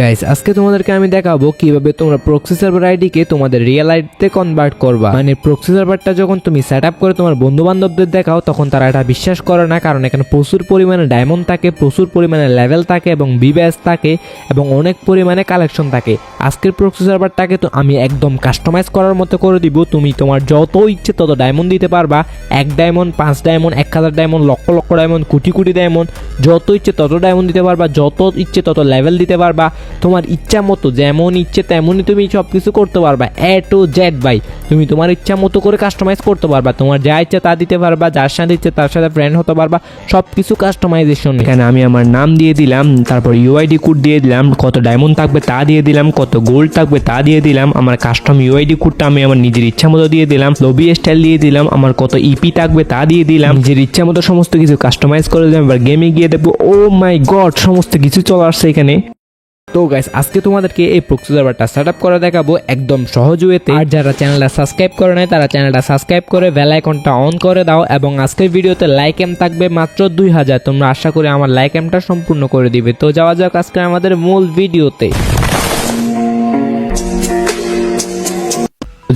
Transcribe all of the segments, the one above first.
Guys আজকে তোমাদেরকে আমি দেখাবো কীভাবে তোমরা প্রক্সি সার্ভার আইডিকে তোমাদের রিয়েল আইডিতে কনভার্ট করবা। মানে প্রক্সি সার্ভারটা যখন তুমি সেট আপ করে তোমার বন্ধু বান্ধবদের দেখাও, তখন তারা এটা বিশ্বাস করে না, কারণ এখানে প্রচুর পরিমাণে ডায়মন্ড থাকে, প্রচুর পরিমাণে লেভেল থাকে এবং বিবেস থাকে এবং অনেক পরিমাণে কালেকশন থাকে। আজকের প্রক্সি সার্ভারটাকে তো আমি একদম কাস্টমাইজ করার মতো করে দিব। তুমি তোমার যত ইচ্ছে তত ডায়মন্ড দিতে পারবা। এক ডায়মন্ড পাঁচ ডায়মন্ড এক হাজার diamond lakh lakh diamond crore crore diamond যত ইচ্ছে তত ডায়মন্ড দিতে পারবা, যত ইচ্ছে তত লেভেল দিতে পারবা। তোমার ইচ্ছা মতো, যেমন ইচ্ছে তেমনই তুমি সব কিছু করতে পারবা এ টু জেড বাই তুমি তোমার ইচ্ছা মতো করে কাস্টমাইজ করতে পারবা, তোমার যা ইচ্ছা তা দিতে পারবা, যার সাথে ইচ্ছে তার সাথে ফ্রেন্ড হতে পারবা সব কিছু কাস্টমাইজেশন এখানে আমি আমার নাম দিয়ে দিলাম, তারপর ইউআইডি কোড দিয়ে দিলাম, কত ডায়মন্ড থাকবে তা দিয়ে দিলাম, কত গোল্ড থাকবে তা দিয়ে দিলাম, আমার কাস্টম ইউআইডি কোডটা আমি আমার নিজের ইচ্ছা মতো দিয়ে দিলাম লবি স্টাইল দিয়ে দিলাম, আমার কত ইপি থাকবে তা দিয়ে দিলাম, নিজের ইচ্ছা মতো সমস্ত কিছু কাস্টমাইজ করে দিলাম, এবার গেমে গিয়ে দেখব ও মাই গড সমস্ত কিছু চলে আসছে এখানে। তো গাইস আজকে তোমাদেরকে এই প্রক্সি সার্ভারটা সেট আপ করে দেখাবো একদম সহজ ওয়েতে আর যারা চ্যানেলটা সাবস্ক্রাইব করে নাই, তারা চ্যানেলটা সাবস্ক্রাইব করে বেল আইকনটা অন করে দাও এবং আজকের ভিডিওতে লাইক এম থাকবে মাত্র দুই হাজার। তোমরা আশা করি আমার লাইক এমটা সম্পূর্ণ করে দিবে। তো যাওয়া যাক আজকে আমাদের মূল ভিডিওতে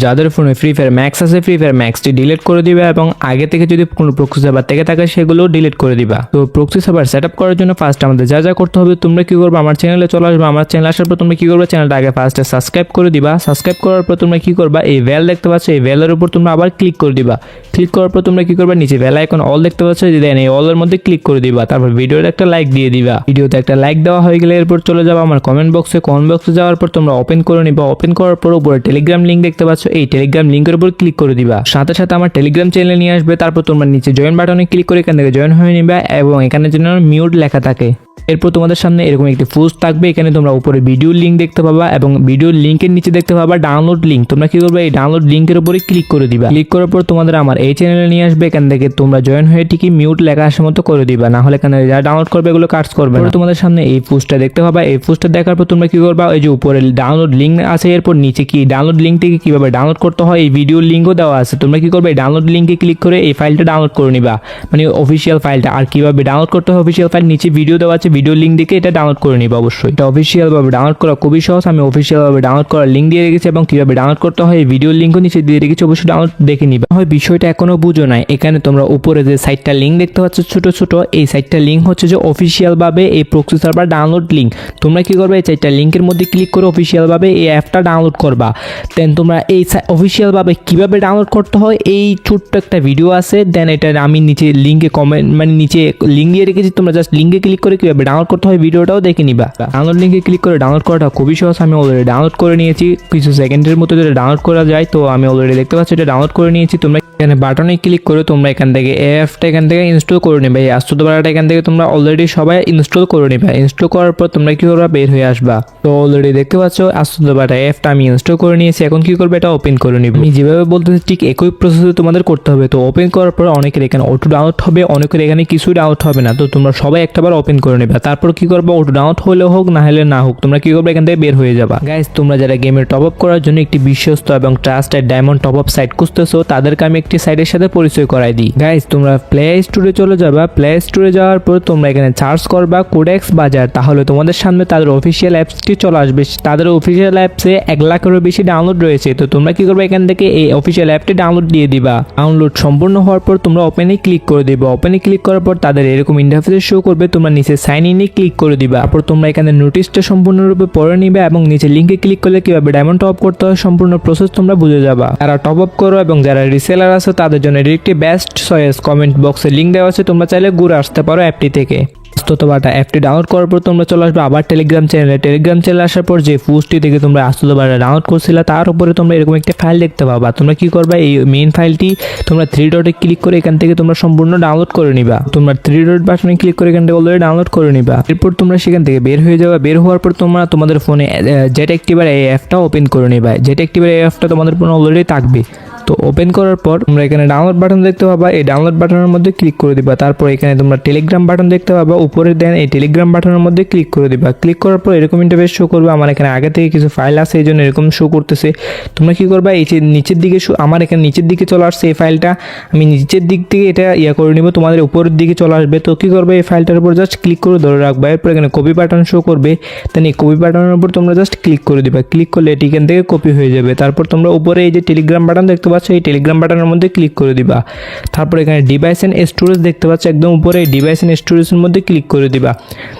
যাদের ফোনে ফ্রি ফায়ার ম্যাক্স আছে ফ্রি ফায়ার ম্যাক্সটি ডিলিট করে দিবে এবং আগে থেকে যদি কোনো প্রক্সি সার্ভার থেকে থাকে, সেগুলো ডিলিট করে দিবা। তো প্রক্সি সার্ভার সেট আপ করার জন্য ফার্স্ট আমাদের যা যা করতে হবে, তোমরা কি করবে? আমার চ্যানেলে চলে আসবে। আমার চ্যানেল আসার পর তোমরা কি করবে? চ্যানেলটা আগে ফার্স্টে সাবস্ক্রাইব করে দিবা। সাবস্ক্রাইব করার পর তোমরা কি করবা? এই ভ্যাল দেখতে পাচ্ছ, এই ভ্যালের উপর তোমরা আবার ক্লিক করে দিবা। ক্লিক করার পর তোমরা কি করবে? নিচে ভ্যাল আইকন অল দেখতে পাচ্ছ দেন এই অলের মধ্যে ক্লিক করে দিবা। তারপর ভিডিওতে একটা লাইক দিয়ে দিবা। ভিডিওতে একটা লাইক দেওয়া হয়ে গেলে এরপর চলে যাবা আমার কমেন্ট বক্সে কমেন্ট বক্সে যাওয়ার পর তোমরা ওপেন করে নিবা। ওপেন করার পর উপরে টেলিগ্রাম লিঙ্ক দেখতে পাচ্ছ এই টেলিগ্রাম লিঙ্কের উপর ক্লিক করে দিবা। সাথে সাথে আমার টেলিগ্রাম চ্যানেলে নিয়ে আসবে, তারপর তোমার নিচে জয়েন বাটনে ক্লিক করে এখান থেকে জয়েন হয়ে নিবা এবং এখানে যেন মিউট লেখা থাকে। এরপর তোমাদের সামনে এরকম একটি ফুজ থাকবে। এখানে তোমরা উপরে ভিডিও লিঙ্ক দেখতে পাবা এবং ভিডিও লিঙ্কের নিচে দেখতে পাবা ডাউনলোড লিঙ্ক তোমরা কি করবে? এই ডাউনলোড লিঙ্কের উপরে ক্লিক করে দিবা। ক্লিক করার পর তোমাদের আমার এই চ্যানেলে নিয়ে আসবে। এখান থেকে তোমরা জয়েন হয়ে ঠিকই মিউট লেখা আসার মতো করে দিবা। না হলে এখানে যারা ডাউনলোড করবে এগুলো কাজ করবে। তোমাদের সামনে এই ফুজটা দেখতে পাবা। এই ফুজটা দেখার পর তোমরা কি করবা? এই যে উপরে ডাউনলোড লিঙ্ক আছে, এরপর নিচে কি ডাউনলোড লিঙ্ক থেকে কীভাবে ডাউনলোড করতে হয়, এই ভিডিও লিঙ্কও দেওয়া আছে। তোমরা কি করবে? ডাউনলোড লিঙ্কে ক্লিক করে এই ফাইলটা ডাউনলোড করে নিবা। মানে অফিসিয়াল ফাইলটা আর কীভাবে ডাউনলোড করতে হয় অফিসিয়াল ফাইল নিচে ভিডিও দেওয়া আছে ভিডিও লিঙ্ক দেখে এটা ডাউনলোড করে নিবা অবশ্যই। এটা অফিসিয়াল ভাবে ডাউনলোড করা খুবই সহজ। আমি অফিসিয়াল ভাবে ডাউনলোড করার লিঙ্ক দিয়ে রেখেছি এবং কীভাবে ডাউনলোড করতে হয়, এই ভিডিও লিঙ্কও নিচে দিয়ে রেখেছি, অবশ্যই ডাউনলোড দেখে নিবা। হয় বিষয়টা এখনও বুঝো নাই, এখানে তোমরা উপরে যে সাইটটা লিঙ্ক দেখতে পাচ্ছ, ছোট ছোট, এই সাইটটা লিঙ্ক হচ্ছে যে অফিসিয়াল ভাবে এই প্রক্সি সার্ভার ডাউনলোড লিঙ্ক তোমরা কি করবে, এই চারটা লিঙ্কের মধ্যে ক্লিক করে অফিসিয়াল ভাবে এই অ্যাপটা ডাউনলোড করবা। দেন তোমরা এই অফিসিয়াল ভাবে কীভাবে ডাউনলোড করতে হয়, এই ছোট্ট একটা ভিডিও আছে। দেন এটা আমি নিচে লিঙ্কে কমেন্ট মানে নিচে লিঙ্ক দিয়ে রেখেছি, তোমরা জাস্ট লিঙ্কে ক্লিক করে কীভাবে ডাউনলোড করতে হয়, ভিডিওটাও দেখে নিবা। ডাউনলোড লিঙ্কে ক্লিক করে ডাউনলোড করাটা খুবই সহজ। আমি অলরেডি ডাউনলোড করে নিয়েছি, কিছু সেকেন্ডের মতো যেটা ডাউনলোড করা যায়, তো আমি অলরেডি দেখতে পাচ্ছি এটা ডাউনলোড করে নিয়েছি। তোমরা এখানে বাটনে ক্লিক করে তোমরা এখান থেকে অ্যাপটা এখান থেকে ইনস্টল করে নেবে। এই আস্তুত বাড়াটা এখান থেকে তোমরা অলরেডি সবাই ইনস্টল করে নেবে। ইনস্টল করার পর তোমরা কি করবা বের হয়ে আসবা? তো অলরেডি দেখতে পাচ্ছ আস্তুত বাড়া অ্যাপটা আমি ইনস্টল করে নিয়েছি। এখন কি করবে এটা ওপেন করে নিবে। আমি যেভাবে বলতেছি, ঠিক একই প্রসেসে তোমাদের করতে হবে। তো ওপেন করার পর অনেকের এখানে অটো ডাউনলোড হবে, অনেকের এখানে কিছু ডাউনলোড হবে না। তো তোমরা সবাই একটাবার ওপেন করে নেবে। তারপর কি করবে? ডাউনলোড হলে হোক, না হলে না হোক। তোমরা কি করবে? এখান থেকে বের হয়ে যাবা। গাইস তোমরা যারা গেমের টপ আপ করার জন্য একটি বিশ্বস্ত এবং trusted diamond top up site খুঁজতেছো, তাদেরকে আমি একটি সাইটের সাথে পরিচয় করাই দিই। গাইস তোমরা প্লে স্টোরে চলে যাবা। প্লে স্টোরে যাওয়ার পর তোমরা এখানে সার্চ করবা কোডেক্স বাজার তাহলে তোমাদের সামনে তাদের অফিসিয়াল অ্যাপসটি চলে আসবে। তাদের অফিসিয়াল অ্যাপসে এক লাখেরও বেশি ডাউনলোড রয়েছে। তো তোমরা কি করবে? এখান থেকে এই অফিসিয়াল অ্যাপটি ডাউনলোড দিয়ে দিবা। ডাউনলোড সম্পূর্ণ হওয়ার পর তোমরা ওপেনে ক্লিক করে দিবা। ওপেনে ক্লিক করার পর তাদের এরকম ইন্টারফেস শো করবে। তোমরা নিচে সাইন ইনে ক্লিক করে দিবা। তারপর তোমরা এখানে নোটিশটা সম্পূর্ণরূপে পড়ে নিবে এবং নিচে লিঙ্কে ক্লিক করলে কীভাবে ডায়মন্ড টপ করতে হয় সম্পূর্ণ প্রসেস তোমরা বুঝে যাবা। যারা টপ আপ করো এবং যারা রিসেলার আছে, তাদের জন্য একটি বেস্ট চয়েস কমেন্ট বক্সে লিঙ্ক দেওয়া আছে, তোমরা চাইলে ঘুরে আসতে পারো অ্যাপটি থেকে। আস্ততবাটা অ্যাপটি ডাউনলোড করার পর তোমরা চলে আসবে আবার টেলিগ্রাম চ্যানেলে টেলিগ্রাম চ্যানেলে আসার পর যে পোস্টটি থেকে তোমরা আস্ততবাটা ডাউনলোড করছিলে, তার উপরে তোমরা এরকম একটা ফাইল দেখতে পাবা। তোমরা কি করবে, এই মেইন ফাইলটি তোমরা থ্রি ডটে ক্লিক করে এখান থেকে তোমরা সম্পূর্ণ ডাউনলোড করে নিবা। তোমরা থ্রি ডট বাটনে ক্লিক করে এখান থেকে অলরেডি ডাউনলোড করে নিবা। এরপর তোমরা সেখান থেকে বের হয়ে যাবে। বের হওয়ার পর তোমরা তোমাদের ফোনে জেট অ্যাক্টিভার এই অ্যাপটা ওপেন করে নিবা। জেট অ্যাক্টিভার এই অ্যাপটা তোমাদের ফোনে অলরেডি থাকবে। তো ওপেন করার পর তোমরা এখানে ডাউনলোড বাটন দেখতে পাবা। এই ডাউনলোড বাটনের মধ্যে ক্লিক করে দিবা। তারপর এখানে তোমরা টেলিগ্রাম বাটন দেখতে পাবা। উপরে দেন এই টেলিগ্রাম বাটনের মধ্যে ক্লিক করে দিবা। ক্লিক করার পর এরকম ইন্টারফেস শো করবে। আমার এখানে আগে থেকে কিছু ফাইল আছে এই জন্য এরকম শো করতেছে। তোমরা কি করবা? এই যে নিচের দিকে শো- আমার এখানে নিচের দিকে চলে আসছে এই ফাইলটা আমি নিচের দিক থেকে এটা ইয়া করে নিব। তোমাদের উপরের দিকে চলে আসবে। তো কি করবে? এই ফাইলটার উপর জাস্ট ক্লিক করে ধরে রাখবা। এরপর এখানে কপি বাটন শো করবে। দেন এই কপি বাটনের উপর তোমরা জাস্ট ক্লিক করে দিবা। ক্লিক করলে এটি এখান থেকে কপি হয়ে যাবে। তারপর তোমরা উপরে এই যে টেলিগ্রাম বাটন দেখতে পাচ্ছ এই টেলিগ্রাম বাটনের মধ্যে ক্লিক করে দিবা। তারপর এখানে ডিভাইস এন্ড স্টোরেজ দেখতে পাচ্ছ, একদম উপরে এই ডিভাইস এন্ড স্টোরেজের মধ্যে ক্লিক করে দিবা।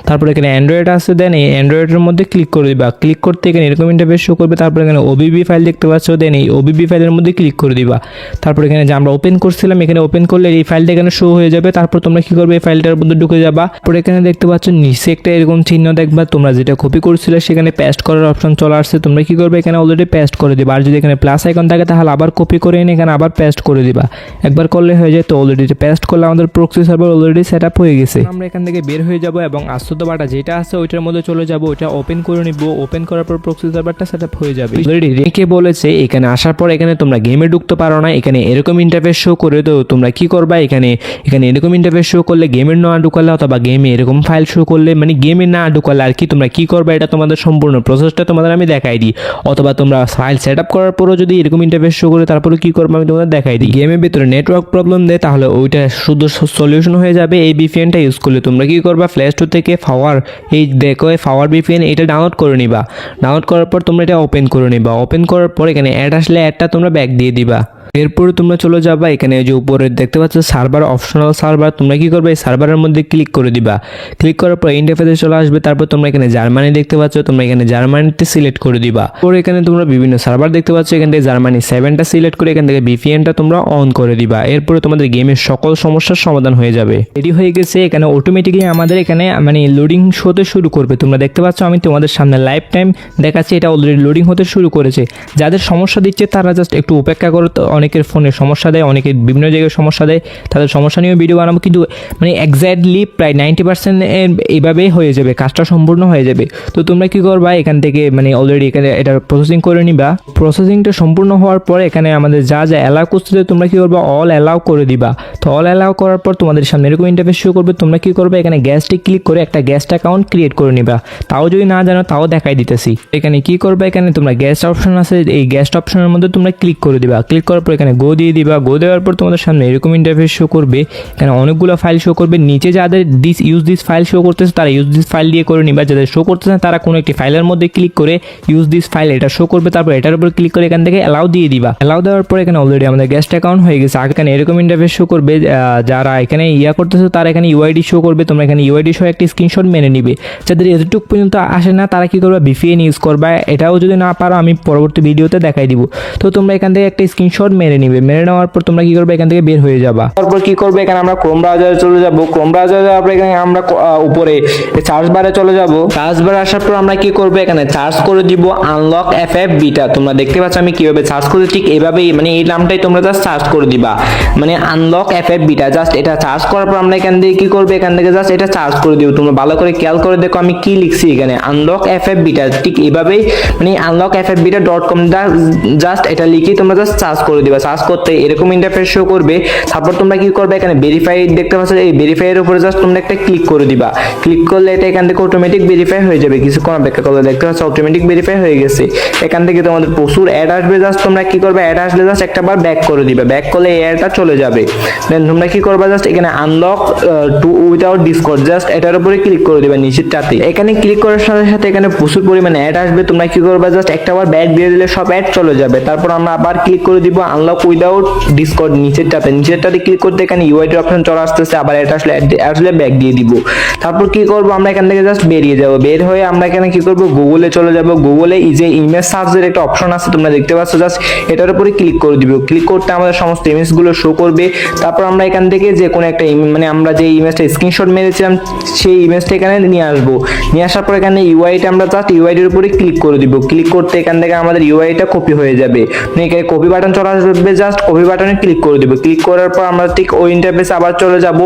তারপর এখানে অ্যান্ড্রয়েড আছে দেন এই অ্যান্ড্রয়েডের মধ্যে ক্লিক করে দিবা। ক্লিক করতে এখানে এরকম ইন্টারফেস শো করবে, তারপর এখানে ওবিবি ফাইল দেখতে পাচ্ছ দেন এই ওবিবি ফাইলের মধ্যে ক্লিক করে দিবা। তারপর এখানে যে আমরা ওপেন করছিলাম, এখানে ওপেন করলে এই ফাইলটা এখানে শো হয়ে যাবে। তারপর তোমরা কি করবে, এই ফাইলটার মধ্যে ঢুকে যাবা। তারপর এখানে দেখতে পাচ্ছ, নিচে একটা এরকম চিহ্ন দেখবা, তোমরা যেটা কপি করছিলে সেখানে পেস্ট করার অপশন চলে আসছে। তোমরা কি করবে, এখানে অলরেডি পেস্ট করে দিবা। আর যদি এখানে প্লাস আইকন থাকে, তাহলে আবার কপি করে এনে এখানে আবার পেস্ট করে দিবা। একবার করলে হয়ে যায় তো অলরেডি পেস্ট করলে আমাদের proxy server already set up হয়ে গেছে। আমরা এখান থেকে বের হয়ে যাব এবং আস্ত বাটা যেটা আছে ওইটার মধ্যে চলে যাব ওইটা ওপেন করে নিব। ওপেন করার পর প্রক্সি সার্ভারটা সেট আপ হয়ে যাবে। অলরেডি রেখে বলেছে এখানে আসার পর এখানে তোমরা গেমে ঢুকতে পারো না। এখানে এরকম ইন্টারফেস শো করে তো তোমরা কি করবা? এখানে এখানে এরকম ইন্টারফেস শো করলে গেমের না ঢুকালে অথবা গেমে এরকম ফাইল শো করলে মানে গেমে না ঢুকালে আর কি তোমরা কি করবা? এটা তোমাদের সম্পূর্ণ প্রসেসটা তোমাদের আমি দেখাই দিই। অথবা তোমরা ফাইল সেট আপ করার পরও যদি এরকম ইন্টারফেস শো করে তারপরে কি করব? আমি তোমাদের দেখাই দিই। গেমের ভিতরে নেটওয়ার্ক প্রবলেম দেয় তাহলে ওইটা শুধু সলিউশন হয়ে যাবে এই বিপিএনটা ইউজ করলে। তোমরা কি করবা? প্লে স্টোর থেকে ফাওয়ার এই দেখো ফাওয়ার বিপিএন এটা ডাউনলোড করে নিবা। ডাউনলোড করার পর তোমরা এটা ওপেন করে নিবা। ওপেন করার পর এখানে অ্যাড আসলে অ্যাডটা তোমরা ব্যাক দিয়ে দিবা। এরপরে তোমরা চলে যাবা, এখানে যে উপরে দেখতে পাচ্ছ সার্ভার অপশনাল সার্ভার তোমরা কি করবে? এই সার্ভারের মধ্যে ক্লিক করে দিবা। ক্লিক করার পর ইন্টারফেসে চলে আসবে, তারপর তোমরা এখানে জার্মানি দেখতে পাচ্ছ, তোমরা এখানে জার্মানিতে সিলেক্ট করে দিবা। পরে এখানে তোমরা বিভিন্ন সার্ভার দেখতে পাচ্ছ, এখান থেকে জার্মানি সেভেনটা সিলেক্ট করে এখান থেকে বিপিএনটা তোমরা অন করে দিবা। এরপরে তোমাদের গেমের সকল সমস্যার সমাধান হয়ে যাবে। রেডি হয়ে গেছে, এখানে অটোমেটিকলি আমাদের এখানে মানে লোডিং হতে শুরু করবে। তোমরা দেখতে পাচ্ছ, আমি তোমাদের সামনে লাইফ টাইম দেখাচ্ছি, এটা অলরেডি লোডিং হতে শুরু করেছে। যাদের সমস্যা দিচ্ছে, তারা জাস্ট একটু উপেক্ষা করো অনেকের ফোনে সমস্যা দেয়, অনেকের বিভিন্ন জায়গায় সমস্যা দেয়। তাদের সমস্যা নিয়েও ভিডিও বানাবো, কিন্তু মানে এক্স্যাক্টলি প্রায় নাইনটি পার্সেন্ট এইভাবেই হয়ে যাবে, কাজটা সম্পূর্ণ হয়ে যাবে। তো তোমরা কি করবা এখান থেকে মানে অলরেডি এখানে এটা প্রসেসিং করে নিবা। প্রসেসিংটা সম্পূর্ণ হওয়ার পর এখানে আমাদের যা যা অ্যালাউ করতে তোমরা কি করবা অল অ্যালাউ করে দিবা। তো অল অ্যালাউ করার পর তোমাদের সামনে এরকম ইন্টারফেস শো করবে, তোমরা কি করবে, এখানে গ্যাসটি ক্লিক করে একটা গ্যাস্ট অ্যাকাউন্ট ক্রিয়েট করে নিবা। তাও যদি না জানো, তাও দেখাই দিতেছি। এখানে কি করবে, এখানে তোমরা গ্যাস অপশন আছে, এই গ্যাস অপশনের মধ্যে তোমরা ক্লিক করে দিবা। ক্লিক করার পর এখানে গো দিয়ে দিবা। গো দেওয়ার পর তোমাদের সামনে এরকম ইন্টারফেস শো করবে। এখানে অনেকগুলো ফাইল শো করবে। নিচে যাদের this use this file show করতেছে, তারা ইউজ দিস ফাইল দিয়ে করে নিবা। যাদের শো করতেছে না, তারা কোনো একটি ফাইলের মধ্যে ক্লিক করে ইউজ দিস ফাইল এটা শো করবে। তারপর এটার উপর ক্লিক করে এখান থেকে অ্যালাউ দিয়ে দিবা। অ্যালাউ দেওয়ার পর এখানে অলরেডি আমাদের গেস্ট অ্যাকাউন্ট হয়ে গেছে। আগে এখানে এরকম ইন্টারফেস শো করবে যারা এখানে ইয়া করতেছে, তারা এখানে ইউআইডি শো করবে। তোমরা এখানে ইউআইডি সহ একটি স্ক্রিনশট মেনে নিবে। যাদের এতটুকু পর্যন্ত আসে না, তারা কি করবে? ভিপিএন ইউজ করবে। এটাও যদি না পারো, আমি পরবর্তী ভিডিওতে দেখাই দিব। তো তোমরা এখান থেকে একটা স্ক্রিনশট মেরে নিবে। মেরে নেওয়ার পর তোমরা কি করবে? এখান থেকে বের হয়ে যাবা। তারপর কি করবে? এখানে আমরা ক্রোম ব্রাউজারে চলে যাব। ক্রোম ব্রাউজারে যাওয়ার পর এখানে আমরা উপরে সার্চ বারে চলে যাব। সার্চ বারে আসার পর আমরা কি করব? এখানে সার্চ করে দিব আনলক এফ এফ বিটা তোমরা দেখতে পাচ্ছ আমি কীভাবে সার্চ করি ঠিক এইভাবেই মানে এই নামটাই তোমরা জাস্ট সার্চ করে দিবা। মানে unlock F F beta just এটা সার্চ করার পর আমরা এখান থেকে কি করবে? এখান থেকে জাস্ট এটা সার্চ করে দিব। তোমরা ভালো করে খেয়াল করে দেখো আমি কি লিখছি এখানে। আনলক এফ এফ বিটা ঠিক এইভাবেই মানে unlock F F beta dot com just এটা লিখে তোমরা জাস্ট সার্চ করে দিবা সার্চ করতে এরকম ইন্টারফেস শো করবে। তারপর তোমরা কি করবে? এখানে ভেরিফাই দেখতে পাচ্ছ এই ভেরিফাই এর উপরে জাস্ট তোমরা একটা ক্লিক করে দিবা। ক্লিক করলে এটা এখান থেকে অটোমেটিক ভেরিফাই হয়ে যাবে। কিছুক্ষণ অপেক্ষা করলে দেখতে পাচ্ছ অটোমেটিক ভেরিফাই হয়ে গেছে। এখান থেকে তোমাদের প্রচুর অ্যাড আসবে। জাস্ট তোমরা কি করবে? অ্যাড আসলে জাস্ট একটা বার ব্যাক করে দিবে। ব্যাক করলে এই অ্যাডটা চলে যাবে। দেন তোমরা কি করবে? জাস্ট এখানে unlock to without Discord just এটার উপরে ক্লিক করে দিবে নিচেরটাতে। এখানে ক্লিক করার সাথে সাথে এখানে প্রচুর পরিমাণে অ্যাড আসবে। তোমরা কি করবে? জাস্ট একটা বার ব্যাক দিয়ে দিলে সব অ্যাড চলে যাবে। তারপর আমরা আবার ক্লিক করে দিব আনলক উইদাউট ডিসকর্ড নিচেরটাতে নিচেরটাতে ক্লিক করতে এখানে ইউআইডি অপশন চলে আসতেছে, আবার এটা আসলে আসলে ব্যাক দিয়ে দিব। তারপর কি করব? আমরা এখান থেকে জাস্ট বেরিয়ে যাব। বের হয়ে আমরা এখানে কি করব? গুগলে চলে যাব। গুগলে যে ইমেজ সার্চের একটা অপশন আছে, তোমরা দেখতে পাচ্ছ জাস্ট এটার উপরে ক্লিক করে দিব। ক্লিক করতে আমাদের সমস্ত ইমেজগুলো শো করবে। তারপর আমরা এখান থেকে যে কোনো একটা মানে আমরা যে ইমেজটা স্ক্রিনশট মেরেছিলাম, সেই ইমেজটা এখানে নিয়ে আসব। নিয়ে আসার পর এখানে ইউআইটা আমরা জাস্ট ইউআইডির উপরে ক্লিক করে দিব। ক্লিক করতে এখান থেকে আমাদের ইউআইটা কপি হয়ে যাবে। কপি বাটন চলে আসবে জাস্ট কপি বাটনে ক্লিক করে দিব। ক্লিক করার পর আমরা ঠিক ওই ইন্টারফেসে আবার চলে যাব।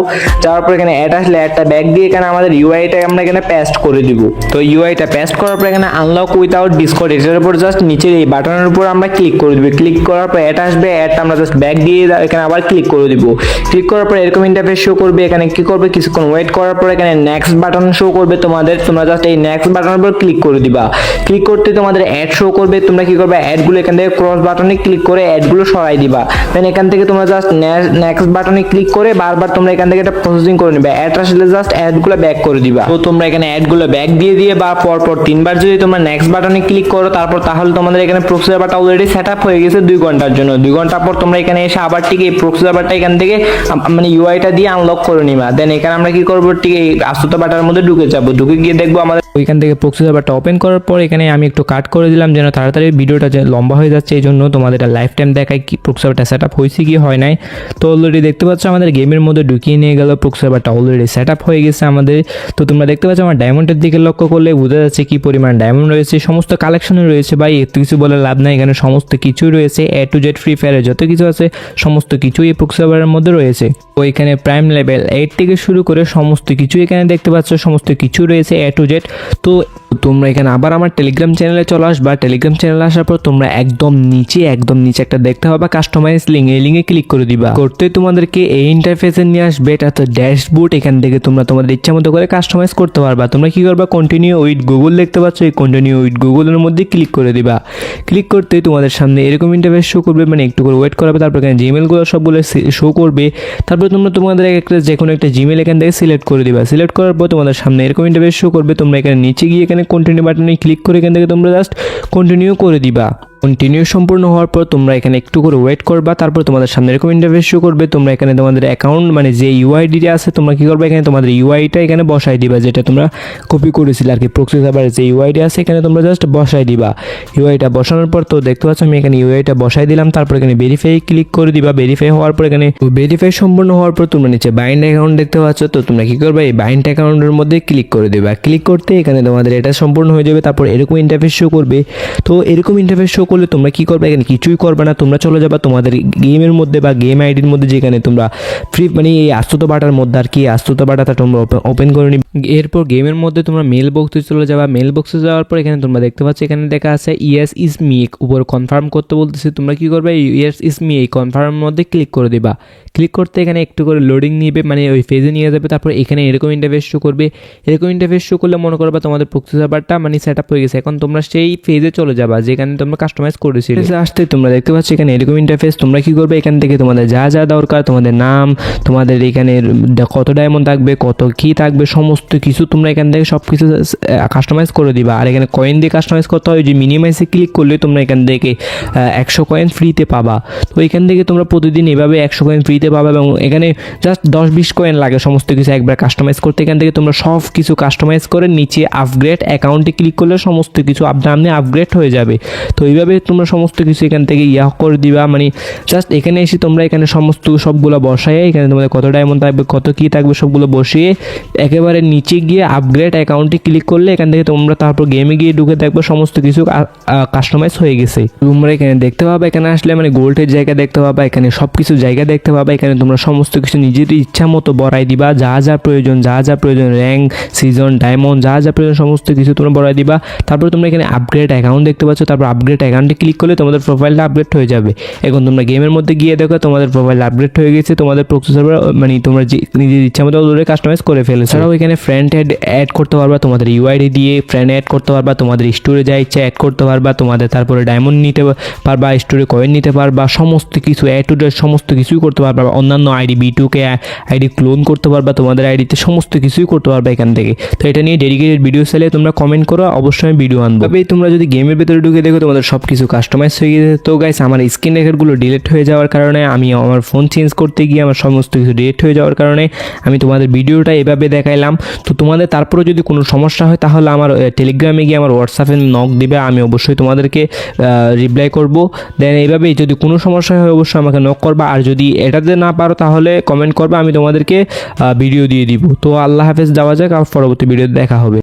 যাওয়ার পর এখানে অ্যাড আসলে অ্যাডটা ব্যাক দিয়ে এখানে আমাদের ইউআইটা আমরা এখানে পেস্ট করে দিব। তো ইউআইটা পেস্ট করার পর এখানে আনলক উইথাউট ডিসকর্ড এটার উপর জাস্ট নিচের এই বাটনের উপর আমরা ক্লিক করে দিব। ক্লিক করার পর অ্যাড আসবে অ্যাডটা আমরা জাস্ট ব্যাক দিয়ে এখানে আবার ক্লিক করে দিব। ক্লিক করার পর এরকম ইন্টারফেস শো করবে। এখানে কি করবে? কিছুক্ষণ ওয়েট করার পর এখানে নেক্সট বাটন শো করবে তোমাদের। তোমরা জাস্ট এই নেক্সট বাটনের উপর ক্লিক করে দিবা। ক্লিক করতে তোমাদের অ্যাড শো করবে। তোমরা কি করবে? অ্যাডগুলো এখান থেকে ক্রস বাটনে ক্লিক করে অ্যাডগুলো সরাই দিবা। দেন এখান থেকে তোমরা জাস্ট নেক্সট বাটনে ক্লিক করে বারবার তোমরা এখান থেকে এটা প্রসেসিং করে নিবে। অ্যাড আসলে জাস্ট অ্যাডগুলো ব্যাক করে দিবা। তো তোমরা এখানে অ্যাডগুলো ব্যাক দিয়ে দিয়ে বা পর পর তিনবার যদি তোমরা নেক্সট বাটনে ক্লিক করো, তারপর তাহলে তোমাদের এখানে প্রক্সি সার্ভারটা অলরেডি সেট আপ হয়ে গেছে দুই ঘণ্টার জন্য। দুই ঘণ্টা পর তোমরা এখানে এসে আবার ঠিক এই প্রক্সি সার্ভারটা এখান থেকে মানে ইউআইটা দিয়ে আনলক করে নিবা। দেন এখানে আমরা কি করব? ঠিক এই আস্তুত বাটার মধ্যে ঢুকে যাব। ঢুকে গিয়ে দেখব আমাদের ওইখান থেকে প্রক্সি সার্ভারটা ওপেন করার পর এখানে আমি একটু কাট করে দিলাম, যেন তাড়াতাড়ি ভিডিওটা লম্বা হয়ে যাচ্ছে, এই জন্য তোমাদের লাইফ টাইম দেখায় কি প্রক্সি সেট আপ হয়েছে কি হয় নাই? তো অলরেডি দেখতে পাচ্ছ আমাদের গেমের মধ্যে ঢুকিয়ে নিয়ে গেল প্রক্সি অলরেডি সেট আপ হয়ে গেছে আমাদের। তো তোমরা দেখতে পাচ্ছ আমার ডায়মন্ডের দিকে লক্ষ্য করলে বোঝা যাচ্ছে কি পরিমাণ ডায়মন্ড রয়েছে, সমস্ত কালেকশনে রয়েছে ভাই, এত কিছু বলে লাভ নাই, এখানে সমস্ত কিছুই রয়েছে এ টু জেড ফ্রি ফায়ারের যত কিছু আছে, সমস্ত কিছুই এই প্রক্সি মধ্যে রয়েছে। তো এখানে প্রাইম লেভেল এইট থেকে শুরু করে সমস্ত কিছু এখানে দেখতে পাচ্ছ, সমস্ত কিছু রয়েছে এ টু জেড তো তোমরা এখানে আবার আমার টেলিগ্রাম চ্যানেলে চলে আসবা। টেলিগ্রাম চ্যানেলে আসার পর তোমরা একদম নিচে একদম নিচে একটা দেখতে পাবা কাস্টমাইজ লিঙ্ক এই লিঙ্কে ক্লিক করে দিবা। করতে তোমাদেরকে এই ইন্টারফেসে নিয়ে আসবে, এটা তো ড্যাশবোর্ড এখান থেকে তোমরা তোমাদের ইচ্ছা মতো করে কাস্টমাইজ করতে পারবা। তোমরা কি করবা? কন্টিনিউ উইথ গুগল দেখতে পাচ্ছ, এই কন্টিনিউ উইথ গুগলের মধ্যে ক্লিক করে দিবা। ক্লিক করতে তোমাদের সামনে এরকম ইন্টারফেস শো করবে মানে একটু করে ওয়েট করাবে, তারপর এখানে জিমেলগুলো সবগুলো শো করবে। তারপর তোমরা তোমাদের একটা যে কোনো একটা জিমেল এখান থেকে সিলেক্ট করে দিবা। সিলেক্ট করার পর তোমাদের সামনে এরকম ইন্টারফেস শো করবে, তোমরা এখানে নিচে গিয়ে এখানে কন্টিনিউ বাটনে ক্লিক করে এখান থেকে তোমরা জাস্ট কন্টিনিউ করে দিবা। কন্টিনিউ সম্পূর্ণ হওয়ার পর তোমরা এখানে একটু করে ওয়েট করবা, তারপর তোমাদের সামনে এরকম ইন্টারফেস শো করবে। তোমরা এখানে তোমাদের অ্যাকাউন্ট মানে যে ইউআইডি আছে, তোমরা কি করবে এখানে? তোমাদের ইউআইটা এখানে বসাই দিবা, যেটা তোমরা কপি করেছিলে আর কি। প্রক্সি সার্ভারে যে ইউআইডি আছে, এখানে তোমরা জাস্ট বসাই দিবা। ইউআইটা বসানোর পর তো দেখতে পাচ্ছ, আমি এখানে ইউআইটা বসাই দিলাম। তারপর এখানে ভেরিফাই ক্লিক করে দিবা। ভেরিফাই হওয়ার পর এখানে ভেরিফাই সম্পূর্ণ হওয়ার পর তোমরা নিচে বাইন্ড অ্যাকাউন্ট দেখতে পাচ্ছ, তো তোমরা কি করবে? এই বাইন্ড অ্যাকাউন্টের মধ্যে ক্লিক করে দিবা। ক্লিক করতে এখানে তোমাদের এটা সম্পূর্ণ হয়ে যাবে, তারপর এরকম ইন্টারফেস শো করবে। তো এরকম ইন্টারফেস শো করলে তোমরা কি করবে? এখানে কিছুই করবে না। তোমরা চলে যাবে তোমাদের গেমের মধ্যে বা গেম আইডির মধ্যে যেখানে তোমরা ফ্রি মানে এই আস্তুত বাটার মধ্যে আর কি আস্তুত বাটাটা তোমরা ওপেন করে নিবে। এরপর গেমের মধ্যে তোমরা মেল বক্সে চলে যাবা। মেল বক্সে যাওয়ার পর এখানে তোমরা দেখতে পাচ্ছ, এখানে দেখা আছে ইয়েস ইজ মি উপর কনফার্ম করতে বলতেছে। তোমরা কি করবে? ইয়েস ইজ মি এই কনফার্মের মধ্যে ক্লিক করে দিবা। ক্লিক করতে এখানে একটু করে লোডিং নিবে মানে ওই ফেজে নিয়ে যাবে। তারপর এখানে এরকম ইন্টারফেস শো করবে। এরকম ইন্টারফেস শো করলে মনে করবা তোমাদের প্রক্সি সার্ভারটা মানে সেট আপ হয়ে গেছে। এখন তোমরা সেই ফেজে চলে যাবা, যেখানে তোমরা কাস্টমাইজ করেছিলে। ফেজে আসতে তোমরা দেখতে পাচ্ছ, এখানে এরকম ইন্টারফেস তোমরা কি করবে? এখান থেকে তোমাদের যা যা দরকার, তোমাদের নাম, তোমাদের এখানে কত ডায়মন্ড থাকবে, কত কি থাকবে, সমস্ত কিছু তোমরা এখান থেকে সব কিছু কাস্টমাইজ করে দিবা। আর এখানে কয়েন দিয়ে কাস্টমাইজ করতে হয় যে মিনিমাইসে ক্লিক করলে তোমরা এখান থেকে একশো কয়েন ফ্রিতে পাবা। তো এখান থেকে তোমরা প্রতিদিন এভাবে একশো কয়েন ফ্রিতে পাবা এবং এখানে জাস্ট দশ বিশ কয়েন লাগে সমস্ত কিছু একবার কাস্টমাইজ করতে। এখান থেকে তোমরা সব কিছু কাস্টমাইজ করে নিচে আপগ্রেড অ্যাকাউন্টে ক্লিক করলে সমস্ত কিছু আপনি আপনি আপগ্রেড হয়ে যাবে। তো এইভাবে তোমরা সমস্ত কিছু এখান থেকে ইয়া করে দিবা। মানে জাস্ট এখানে এসে তোমরা এখানে সমস্ত সবগুলো বসায়, এখানে তোমাদের কত ডায়মন্ড থাকবে, কত কী থাকবে সবগুলো বসিয়ে, একেবারে নিচে গিয়ে আপগ্রেড অ্যাকাউন্টে ক্লিক করলে এখান থেকে তোমরা তারপর গেমে গিয়ে ঢুকে দেখবে সমস্ত কিছু কাস্টমাইজ হয়ে গেছে। তোমরা এখানে দেখতে পাবা এখানে আসলে মানে গোল্ডের জায়গা দেখতে পাবা এখানে সব কিছু জায়গা দেখতে পাবা এখানে তোমরা সমস্ত কিছু নিজের ইচ্ছা মতো বড়াই দিবা যা যা প্রয়োজন যা যা প্রয়োজন র্যাঙ্ক সিজন ডায়মন্ড যা যা প্রয়োজন সমস্ত কিছু তোমরা বড়াই দিবা। তারপর তোমরা এখানে আপগ্রেড অ্যাকাউন্ট দেখতে পাচ্ছ তারপর আপগ্রেড অ্যাকাউন্টে ক্লিক করলে তোমাদের প্রোফাইলটা আপগ্রেড হয়ে যাবে। এখন তোমরা গেমের মধ্যে গিয়ে দেখো তোমাদের প্রোফাইল আপগ্রেড হয়ে গেছে তোমাদের প্রক্সি সার্ভার মানে তোমরা যে নিজের ইচ্ছা মতো অলরেডি কাস্টমাইজ করে ফেলেছো। এছাড়াও এখানে ফ্রেন্ড অ্যাড অ্যাড করতে পারবা, তোমাদের ইউআইডি দিয়ে ফ্রেন্ড অ্যাড করতে পারবা, তোমাদের স্টোরে যা ইচ্ছা অ্যাড করতে পারবা, তোমাদের তারপরে ডায়মন্ড নিতে পারবা স্টোরে কয়েন নিতে পারবা, সমস্ত কিছু অ্যাড টু সমস্ত কিছুই করতে পারবা অন্যান্য আইডি বি টুকে আইডি ক্লোন করতে পারবা, তোমাদের আইডিতে সমস্ত কিছুই করতে পারবা এখান থেকে। তো এটা নিয়ে ডেডিকেটেড ভিডিও চাইলে তোমরা কমেন্ট করো, অবশ্যই আমি ভিডিও আনব। তবে তোমরা যদি গেমের ভেতরে ঢুকে দেখো, তোমাদের সব কিছু কাস্টমাইজ হয়ে গেছে তো গাইস আমার স্ক্রিন রেকর্ডগুলো ডিলিট হয়ে যাওয়ার কারণে, আমি আমার ফোন চেঞ্জ করতে গিয়ে আমার সমস্ত কিছু ডিলিট হয়ে যাওয়ার কারণে, আমি তোমাদের ভিডিওটা এভাবে দেখাইলাম। তো তোমাদের তারপরে যদি কোনো সমস্যা হয়, তাহলে আমার টেলিগ্রামে গিয়ে আমার হোয়াটসঅ্যাপে নক দিবে, আমি অবশ্যই তোমাদেরকে রিপ্লাই করব। দেন এইভাবেই যদি কোনো সমস্যা হয়, অবশ্যই আমাকে নক করবা। আর যদি এটাতে না পারো, তাহলে কমেন্ট করবে, আমি তোমাদেরকে ভিডিও দিয়ে দিব। তো আল্লাহ হাফেজ, যাওয়া যাক আর পরবর্তী ভিডিও দেখা হবে।